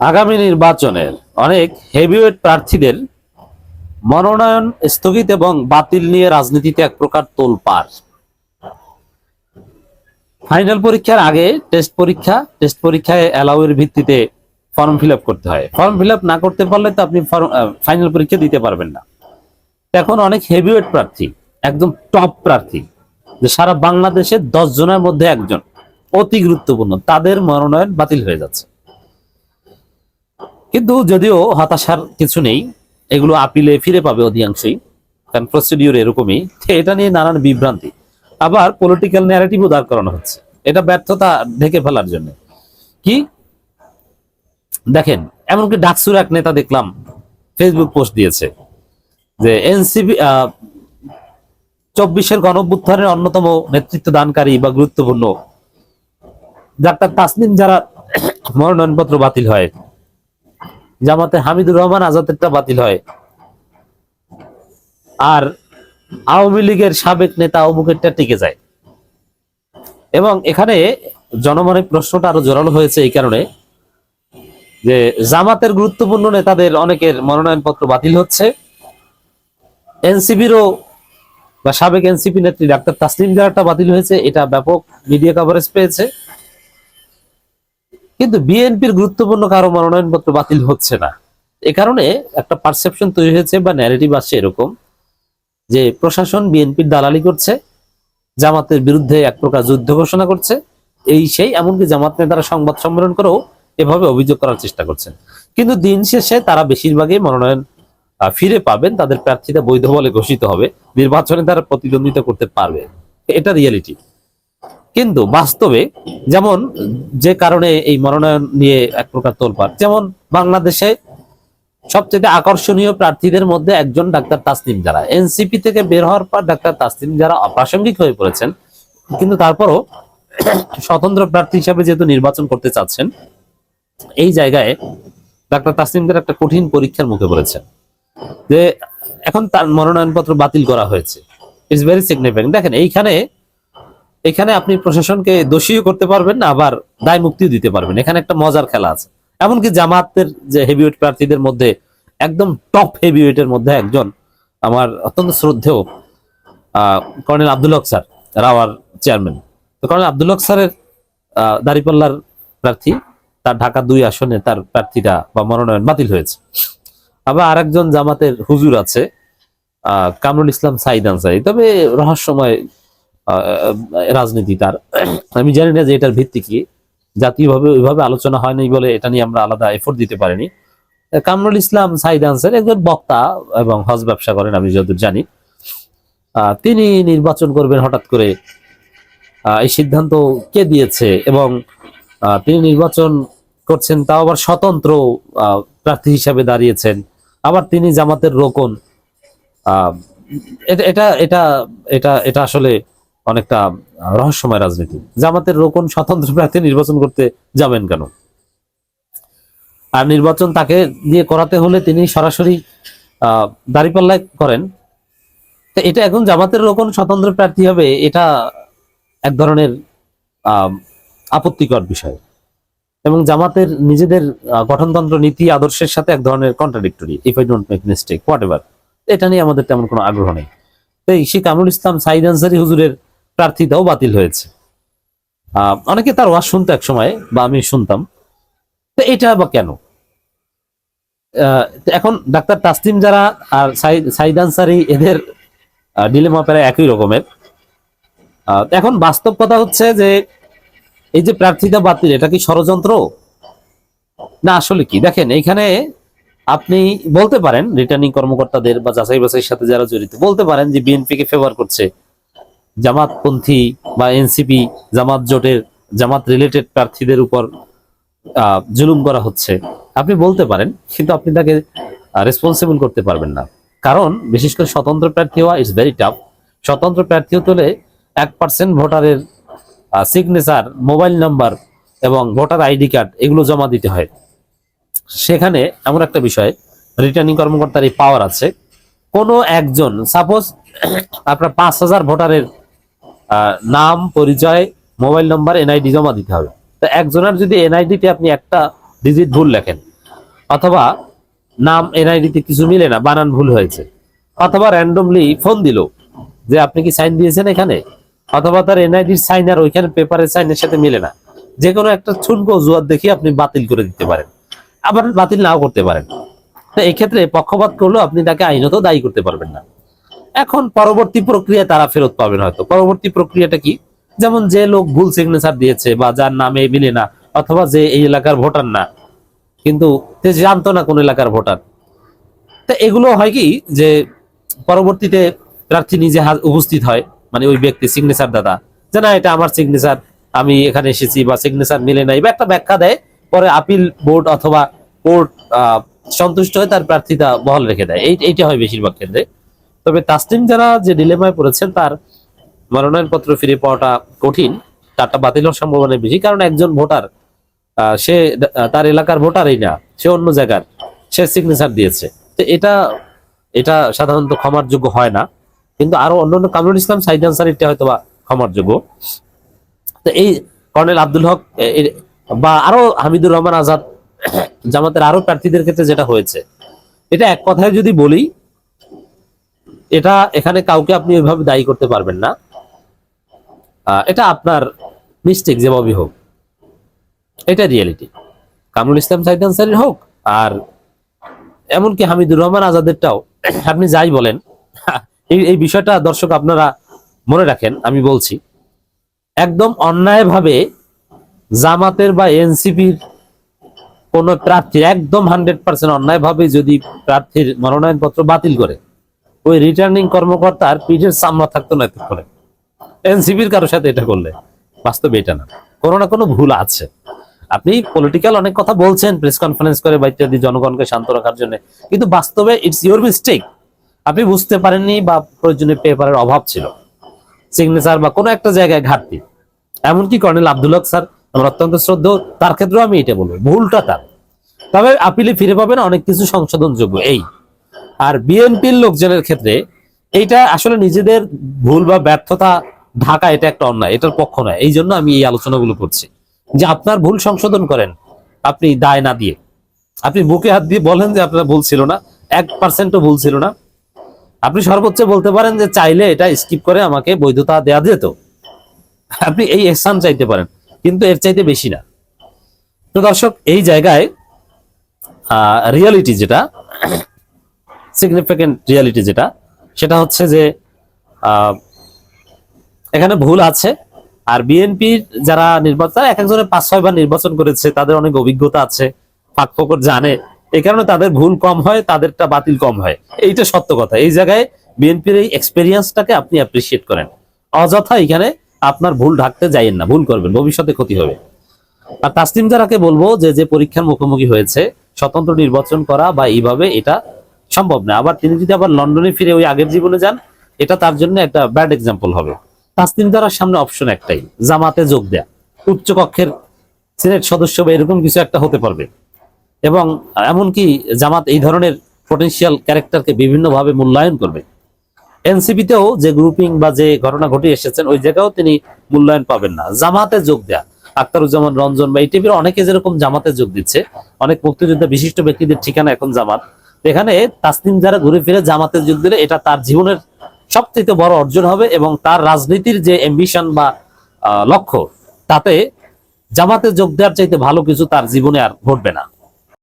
আগামী নির্বাচনের অনেক হেভিওয়েট প্রার্থীদের মনোনয়ন স্থগিত এবং বাতিল নিয়ে রাজনীতিতে এক প্রকার তোলপাড়। ফাইনাল পরীক্ষার আগে টেস্ট পরীক্ষা, টেস্ট পরীক্ষায় অ্যালাউয়ের ভিত্তিতে ফর্ম ফিল করতে হয়। ফর্ম ফিল না করতে পারলে তো আপনি ফাইনাল পরীক্ষা দিতে পারবেন না। এখন অনেক হেভিওয়েট প্রার্থী, একদম টপ প্রার্থী, যে সারা বাংলাদেশে দশ জনের মধ্যে একজন, অতি গুরুত্বপূর্ণ, তাদের মনোনয়ন বাতিল হয়ে যাচ্ছে। কিন্তু যদিও হতাশার কিছু নেই, এগুলো আপিলে ফিরে পাবে অধিকাংশই, কারণ প্রসিডিওর এরকমই। এটা নিয়ে নানান বিভ্রান্তি। আবার পলিটিক্যাল ন্যারেটিভও দাঁড় করানো হচ্ছে। এটা ব্যর্থতা ঢেকে ফেলার জন্য। কি? দেখেন, এমনকি ডাকসুর এক নেতা দেখলাম ফেসবুক পোস্ট দিয়েছে যে এনসিপি চব্বিশের গণভ্যুত্থানের অন্যতম নেতৃত্ব দানকারী বা গুরুত্বপূর্ণ ডাক্তার তাসনিম যারা মনোনয়নপত্র বাতিল হয় জামাতে হামিদুর রহমান আজাদেরটা বাতিল হয়। আর আওয়ামী লীগের সাবেক নেতা অমুকেরটা টিকে যায়। এবং এখানে জনমনে প্রশ্নটা আরও জোরালো হয়েছে এই কারণে যে জামাতের গুরুত্বপূর্ণ নেতাদের অনেকের মনোনয়নপত্র বাতিল হচ্ছে। এনসিপিরও বা সাবেক এনসিপি নেত্রী ডাক্তার তাসলিম জারাটা বাতিল হয়েছে। এটা ব্যাপক মিডিয়া কভারেজ পেয়েছে। কিন্তু বিএনপির গুরুত্বপূর্ণ কারও মনোনয়নপত্র বাতিল হচ্ছে না। এ কারণে একটা পারসেপশন তৈরি হয়েছে বা ন্যারেটিভ আসছে এরকম যে প্রশাসন বিএনপির দালালি করছে, জামাতের বিরুদ্ধে এক প্রকার যুদ্ধ ঘোষণা করছে, এই সেই এমনকি জামাত নেতারা সংবাদ সম্মেলন করেও এভাবে অভিযোগ করার চেষ্টা করছেন। কিন্তু দিন শেষে তারা বেশিরভাগই মনোনয়ন ফিরে পাবেন, তাদের প্রার্থীরা বৈধ বলে ঘোষিত হবে, নির্বাচনে তারা প্রতিদ্বন্দ্বিতা করতে পারবে। এটা রিয়েলিটি কিন্তু বাস্তবে যেমন যে কারণে এই মনোনয়ন নিয়ে এক প্রকার তোলপাড়, যেমন বাংলাদেশে সবচেয়ে আকর্ষণীয় প্রার্থীদের মধ্যে একজন ডাক্তার তাসনিম যারা এনসিপি থেকে বের হওয়ার পর ডাক্তার তাসনিম যারা অপ্রাসঙ্গিক হয়ে পড়েছেন, কিন্তু তারপরও স্বতন্ত্র প্রার্থী হিসাবে যেহেতু নির্বাচন করতে চাচ্ছেন, এই জায়গায় ডাক্তার তাসনিমদের একটা কঠিন পরীক্ষার মুখে পড়েছেন। যে এখন তার মনোনয়নপত্র বাতিল করা হয়েছে। ইটস ভেরি সিগনিফিকেন্ট দেখেন, এইখানে এখানে আপনি প্রশাসনকে দোষীও করতে পারবেন না, আবার দায় মুক্তিও দিতে পারবেন। এখানে একটা মজার খেলা আছে। এমনকি জামাতের যে হেভিওয়েট প্রার্থীদের মধ্যে, একদম টপ হেভিওয়েটের মধ্যে একজন আমার অত্যন্ত শ্রদ্ধেয় কর্নেল আব্দুল হক স্যার রাওয়ার চেয়ারম্যান। তো কর্নেল আব্দুল হক স্যারের দাঁড়িপাল্লার প্রার্থী, তার ঢাকা দুই আসনে তার প্রার্থীটা বা মনোনয়ন বাতিল হয়েছে। আবার আরেকজন জামাতের হুজুর আছে কামরুল ইসলাম সাইদ আনসারি। তবে রহস্যময় রাজনীতি তার। আমি জানি না যে এটার ভিত্তি কি। জাতীয়ভাবে ওইভাবে আলোচনা হয়নি বলে এটা নিয়ে আমরা আলাদা এফোর্ট দিতে পারিনি। কামরুল ইসলাম, সাইদ আনসার, একজন বক্তা এবং হজ ব্যবসা করেন, আমি যতদূর জানি। তিনি নির্বাচন করবেন হঠাৎ করে। এই সিদ্ধান্ত কে দিয়েছে এবং তিনি নির্বাচন করছেন তাও আবার স্বতন্ত্র প্রার্থী হিসাবে দাঁড়িয়েছেন। আবার তিনি জামাতের রোকন। এটা এটা এটা এটা আসলে অনেকটা রহস্যময় রাজনীতি। জামাতের রোকন স্বতন্ত্র প্রার্থী নির্বাচন করতে যাবেন কেন? আর নির্বাচন তাকে দিয়ে করাতে হলে তিনি সরাসরি দাঁড়িপাল্লায় করেন। এটা এখন জামাতের রোকন স্বতন্ত্র প্রার্থী হবে, এটা এক ধরনের আপত্তিকর বিষয়। এবং জামাতের নিজেদের গঠনতন্ত্র, নীতি, আদর্শের সাথে এক ধরনের contradictory if I don't make mistake whatever এটা নিয়ে আমাদের তেমন কোনো আগ্রহ নেই। তো এই শেখ কামরুল ইসলাম সাইদ আনসারি হুজুরের প্রার্থিতাও বাতিল হয়েছে। অনেকে তার ওয়াজ শুনতো এক সময়, বা আমি শুনতাম। তো এটা বা কেন? এখন ডাক্তার তাসলিম যারা আর সাইদ আনসারি, এদের ডিলেমা প্রায় একই রকমের। এখন বাস্তব কথা হচ্ছে যে, এই যে প্রার্থিতা বাতিল, এটা কি ষড়যন্ত্র? না, আসলে কি? দেখেন, এখানে আপনি বলতে পারেন রিটার্নিং কর্মকর্তাদের বা যাচাই বাছাইয়ের সাথে যারা জড়িত, বলতে পারেন যে বিএনপিকে ফেভার করছে। জামাতপন্থী বা এনসিপি জামাত জোটের, জামাত রিলেটেড প্রার্থীদের উপর জুলুম করা হচ্ছে। আপনি বলতে পারেন, কিন্তু আপনি তাকে রেসপন্সিবল করতে পারবেন না। কারণ, বিশেষ করে স্বতন্ত্র প্রার্থী হওয়া ইটস ভেরি টাফ স্বতন্ত্র প্রার্থী হতে হলে এক পার্সেন্ট ভোটারের সিগনেচার মোবাইল নাম্বার এবং ভোটার আইডি কার্ড এগুলো জমা দিতে হয়। সেখানে এমন একটা বিষয় রিটার্নিং কর্মকর্তার এই পাওয়ার আছে। কোনো একজন সাপোজ আপনার পাঁচ হাজার ভোটারের নাম, পরিচয়, মোবাইল নাম্বার, এনআইডি জমা দিতে হবে। তো একজনের যদি এনআইডিতে আপনি একটা ডিজিট ভুল লেখেন, অথবা নাম, এনআইডিতে কিছু মিলে না, বানান ভুল হয়েছে, অথবা র্যান্ডমলি ফোন দিল যে আপনি কি সাইন দিয়েছেন এখানে, অথবা তার এনআইডির সাইন আর ওইখানে পেপারের সাইনের সাথে মিলে না যে কোনো একটা ছুনকো জুয়ার দেখিয়ে আপনি বাতিল করে দিতে পারেন, আবার বাতিল নাও করতে পারেন। তো এই ক্ষেত্রে পক্ষপাত করলেও আপনি তাকে আইনত দায়ী করতে পারবেন না। এখন পরবর্তী প্রক্রিয়া তারা ফেরত পাবেন হয়তো। পরবর্তী প্রক্রিয়াটা কি? যেমন যে লোক ভুল সিগনেচার দিয়েছে বা যার নামে মিলে না, অথবা যে এই এলাকার ভোটার না, কিন্তু জানতো না কোন এলাকার ভোটার। তা এগুলো হয় কি যে পরবর্তীতে প্রার্থী নিজে উপস্থিত হয় মানে ওই ব্যক্তি সিগনেচার দাদা, যে না, এটা আমার সিগনেচার আমি এখানে এসেছি বা সিগনেচার মিলে নাই, বা একটা ব্যাখ্যা দেয়, পরে আপিল বোর্ড অথবা কোর্ট সন্তুষ্ট হয়ে তার প্রার্থিতা বহাল রেখে দেয়। এই, এইটা হয় বেশিরভাগ ক্ষেত্রে। তবে তাসলিম যারা যে ডিলেমায় পড়েছেন, তার মনোনয়নপত্র ফিরে পাওয়াটা কঠিন। তারটা বাতিল হওয়ার সম্ভাবনা বেশি, কারণ একজন ভোটার সে তার এলাকার ভোটারই না, সে অন্য জায়গার, সে সিগনেচার দিয়েছে। তো এটা এটা সাধারণত ক্ষমার যোগ্য হয় না, কিন্তু আরও অন্যান্য কামরুল ইসলাম সাইদ আনসারিটা হয়তো বা ক্ষমার যোগ্য। তো এই কর্নেল আব্দুল হক বা আরও হামিদুর রহমান আজাদ, জামাতের আরও প্রার্থীদের ক্ষেত্রে যেটা হয়েছে, এটা এক কথায় যদি বলি এটা এখানে কাউকে আপনি ওইভাবে দায়ী করতে পারবেন না। এটা আপনার মিস্টেক যেভাবে হোক। এটা রিয়েলিটি কামরুল ইসলাম সাইদ আনসারির হোক, আর এমনকি হামিদুর রহমান আজাদেরটাও। আপনি যাই বলেন, এই এই বিষয়টা দর্শক আপনারা মনে রাখেন, আমি বলছি। একদম অন্যায়ভাবে জামাতের বা এনসিপির কোন প্রার্থী একদম হান্ড্রেড পার্সেন্ট অন্যায়ভাবে যদি প্রার্থীর মনোনয়নপত্র বাতিল করে ওই রিটার্নিং কর্মকর্তার পিঠের চামড়া থাকতো না এতক্ষণে। এনসিপির কারোর সাথে এটা করলে। বাস্তবে এটা না। কোনো না কোনো ভুল আছে। আপনি পলিটিক্যাল অনেক কথা বলছেন প্রেস কনফারেন্স করে বা ইত্যাদি জনগণকে শান্ত রাখার জন্য। কিন্তু বাস্তবে ইটস ইউর মিস্টেক আপনি বুঝতে পারেননি বা প্রয়োজনীয় পেপারের অভাব ছিল। সিগনেচার বা কোনো একটা জায়গায় ঘাটতি। এমনকি কর্নেল আব্দুল হক স্যার, আমার অত্যন্ত শ্রদ্ধেয়, তার ক্ষেত্রেও আমি এটা বলব। ভুলটা তার। তবে আপিলে ফিরে পাবেন অনেক কিছু সংশোধনযোগ্য। এই আর বিএনপির লোকজনের ক্ষেত্রে এইটা আসলে নিজেদের ভুল বা ব্যর্থতা ঢাকা এটা একটা অন্যায়, এটার পক্ষ নয়। এই জন্য আমি এই আলোচনাগুলো করছি। যে আপনার ভুল সংশোধন করেন, আপনি দায় না দিয়ে। আপনি বুকে হাত দিয়ে বলেন যে আপনার ভুল ছিল না, এক পার্সেন্টও ভুল ছিল না। আপনি সর্বোচ্চ বলতে পারেন যে চাইলে এটা স্কিপ করে আমাকে বৈধতা দেয়া যেত। আপনি এই এহসান চাইতে পারেন, কিন্তু এর চাইতে বেশি না। তো দর্শক, এই জায়গায় রিয়ালিটি যেটা সিগনিফিকেন্ট রিয়ালিটি যেটা, সেটা হচ্ছে যে এখানে ভুল আছে, আর বিএনপির যারা নির্বাচন এক একজনের পাঁচ ছয় বার নির্বাচন করেছে, তাদের অনেক অভিজ্ঞতা আছে, ফাঁক ফোকর জানে, এই কারণে তাদের ভুল কম হয়, তাদেরটা বাতিল কম হয়। এইটা সত্য কথা। এই জায়গায় বিএনপির এই এক্সপেরিয়েন্সটাকে আপনি অ্যাপ্রিসিয়েট করেন। অযথা এখানে আপনার ভুল ঢাকতে যাইয়েন না, ভুল করবেন, ভবিষ্যতে ক্ষতি হবে। আর তাসলিম জারাকে বলব যে যে পরীক্ষার মুখোমুখি হয়েছে, স্বতন্ত্র নির্বাচন করা বা এইভাবে এটা সম্ভব না। আবার তিনি যদি আবার লন্ডনে ফিরে ওই আগের জীবনে যান, এটা তার জন্য একটা ব্যাড এক্সাম্পল হবে। তাসলিম জারার সামনে অপশন একটাই, জামাতে যোগ দেয়া। উচ্চ কক্ষের সিনেট সদস্য বা এরকম কিছু একটা হতে পারবে। এবং এমনকি জামাত এই ধরনের পটেনশিয়াল ক্যারেক্টারকে বিভিন্নভাবে মূল্যায়ন করবে। এনসিপিতেও যে গ্রুপিং বা যে ঘটনা ঘটে এসেছেন, ওই জায়গাও তিনি মূল্যায়ন পাবেন না। জামাতে যোগ দেয়া। আক্তারুজ্জামান, রঞ্জন বা এই টিভির অনেকে যেরকম জামাতে যোগ দিচ্ছে, অনেক মুক্তিযোদ্ধা বিশিষ্ট ব্যক্তিদের ঠিকানা এখন জামাত। এখানে তাসনিম যারা ঘুরে ফিরে জামাতে যোগ দিলে এটা তার জীবনের সবচেয়ে বড় অর্জন হবে এবং তার রাজনীতির যে এম্বিশন বা লক্ষ্য, তাতে জামাতে যোগ দেওয়ার চাইতে ভালো কিছু তার জীবনে আর ঘটবে না।